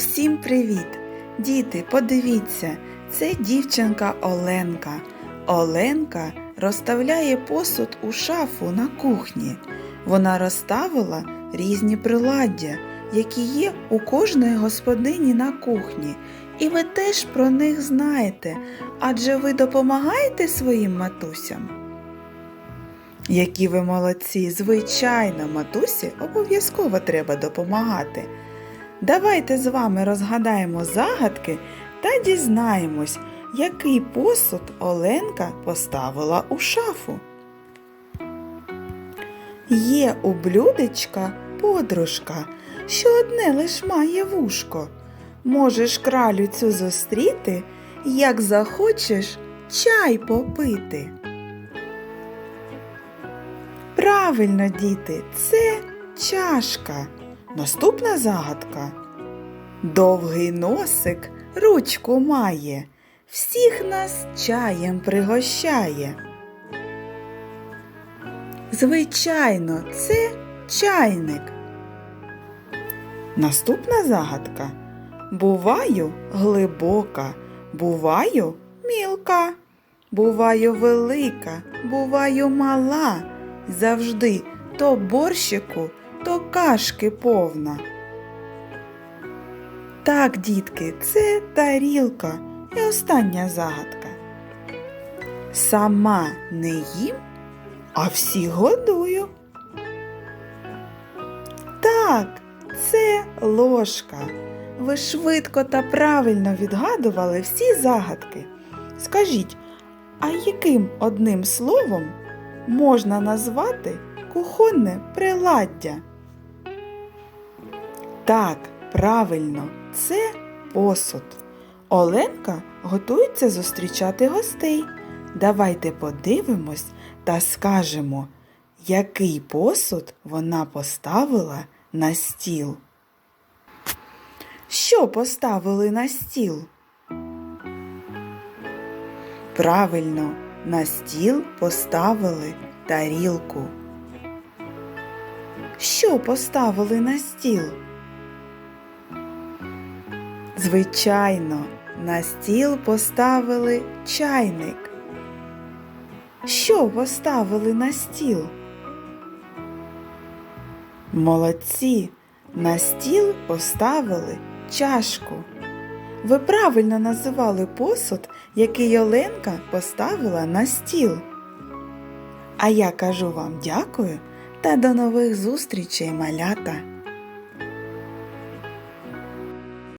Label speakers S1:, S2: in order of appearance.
S1: Всім привіт! Діти, подивіться, це дівчинка Оленка. Оленка розставляє посуд у шафу на кухні. Вона розставила різні приладдя, які є у кожної господині на кухні. І ви теж про них знаєте, адже ви допомагаєте своїм матусям. Які ви молодці! Звичайно, матусі обов'язково треба допомагати. Давайте з вами розгадаємо загадки та дізнаємось, який посуд Оленка поставила у шафу. Є у блюдечка подружка, що одне лиш має вушко. Можеш кралю цю зустріти, як захочеш чай попити. Правильно, діти, це чашка. Наступна загадка. Довгий носик ручку має, всіх нас чаєм пригощає. Звичайно, це чайник. Наступна загадка. Буваю глибока, буваю мілка, буваю велика, буваю мала, завжди то борщику, то кашки повна. Так, дітки, це тарілка і остання загадка. Сама не їм, а всіх годую. Так, це ложка. Ви швидко та правильно відгадували всі загадки. Скажіть, а яким одним словом можна назвати кухонне приладдя? Так, правильно, це посуд. Оленка готується зустрічати гостей. Давайте подивимось та скажемо, який посуд вона поставила на стіл. Що поставили на стіл? Правильно, на стіл поставили тарілку. Що поставили на стіл? Звичайно, на стіл поставили чайник. Що поставили на стіл? Молодці, на стіл поставили чашку. Ви правильно називали посуд, який Оленка поставила на стіл. А я кажу вам дякую та до нових зустрічей, малята!